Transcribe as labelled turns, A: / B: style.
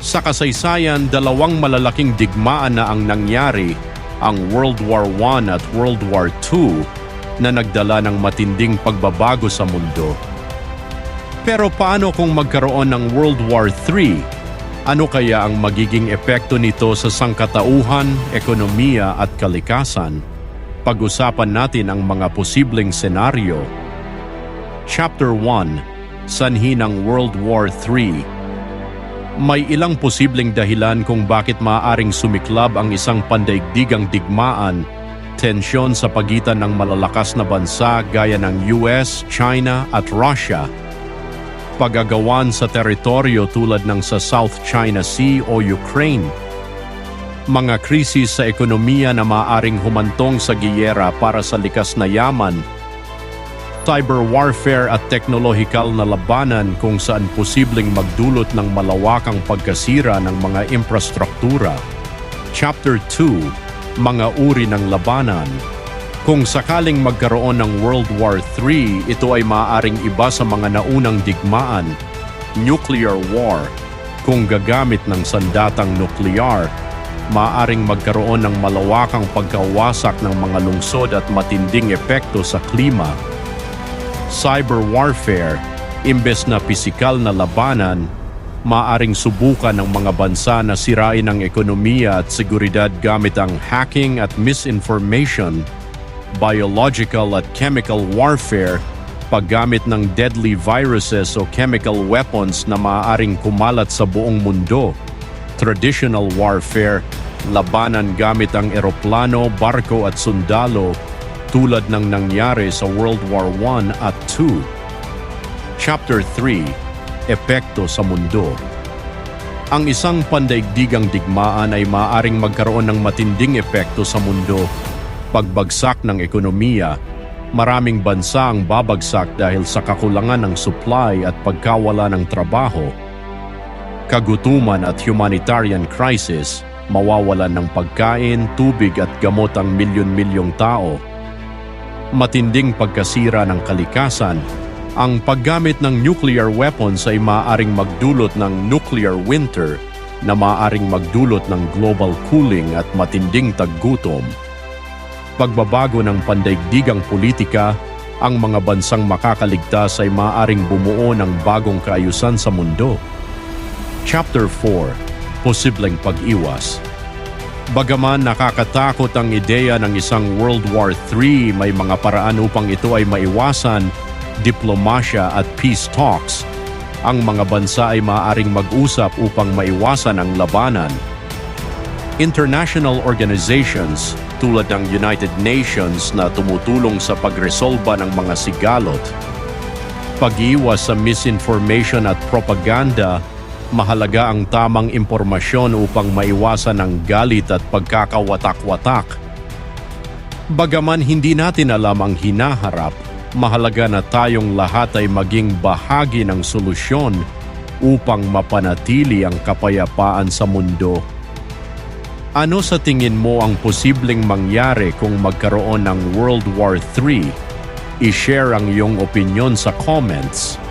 A: Sa kasaysayan, dalawang malalaking digmaan na ang nangyari, ang World War I at World War II, na nagdala ng matinding pagbabago sa mundo. Pero paano kung magkaroon ng World War III? Ano kaya ang magiging epekto nito sa sangkatauhan, ekonomiya at kalikasan? Pag-usapan natin ang mga posibleng senaryo. Chapter 1 Sanhi ng World War III May ilang posibleng dahilan kung bakit maaaring sumiklab ang isang pandaigdigang digmaan, tensyon sa pagitan ng malalakas na bansa gaya ng US, China at Russia, pagagawan sa teritoryo tulad ng sa South China Sea o Ukraine, mga krisis sa ekonomiya na maaring humantong sa giyera para sa likas na yaman, cyber warfare at teknolohikal na labanan kung saan posibleng magdulot ng malawakang pagkasira ng mga infrastruktura. Chapter 2 Mga uri ng labanan Kung sakaling magkaroon ng World War III, ito ay maaaring iba sa mga naunang digmaan, nuclear war. Kung gagamit ng sandatang nuklear, maaring magkaroon ng malawakang pagkawasak ng mga lungsod at matinding epekto sa klima. Cyber warfare, imbes na pisikal na labanan, maaring subukan ng mga bansa na sirain ang ekonomiya at seguridad gamit ang hacking at misinformation, biological at chemical warfare, paggamit ng deadly viruses o chemical weapons na maaaring kumalat sa buong mundo, traditional warfare, labanan gamit ang eroplano, barko at sundalo tulad ng nangyari sa World War I at II. Chapter 3 Epekto sa Mundo Ang isang pandaigdigang digmaan ay maaring magkaroon ng matinding epekto sa mundo. Pagbagsak ng ekonomiya, maraming bansa ang babagsak dahil sa kakulangan ng supply at pagkawala ng trabaho. Kagutuman at humanitarian crisis, mawawalan ng pagkain, tubig at gamot ang milyon-milyong tao. Matinding pagkasira ng kalikasan, ang paggamit ng nuclear weapons ay maaaring magdulot ng nuclear winter na maaaring magdulot ng global cooling at matinding taggutom. Pagbabago ng pandaigdigang politika, ang mga bansang makakaligtas ay maaaring bumuo ng bagong kaayusan sa mundo. Chapter 4 Posibleng Pag-iwas Bagaman nakakatakot ang ideya ng isang World War III, may mga paraan upang ito ay maiwasan, diplomasya at peace talks. Ang mga bansa ay maaaring mag-usap upang maiwasan ang labanan. International organizations tulad ng United Nations na tumutulong sa pagresolba ng mga sigalot. Pag-iwas sa misinformation at propaganda mahalaga ang tamang impormasyon upang maiwasan ang galit at pagkakawatak-watak. Bagaman hindi natin alam ang hinaharap, mahalaga na tayong lahat ay maging bahagi ng solusyon upang mapanatili ang kapayapaan sa mundo. Ano sa tingin mo ang posibleng mangyari kung magkaroon ng World War III? I-share ang iyong opinion sa comments.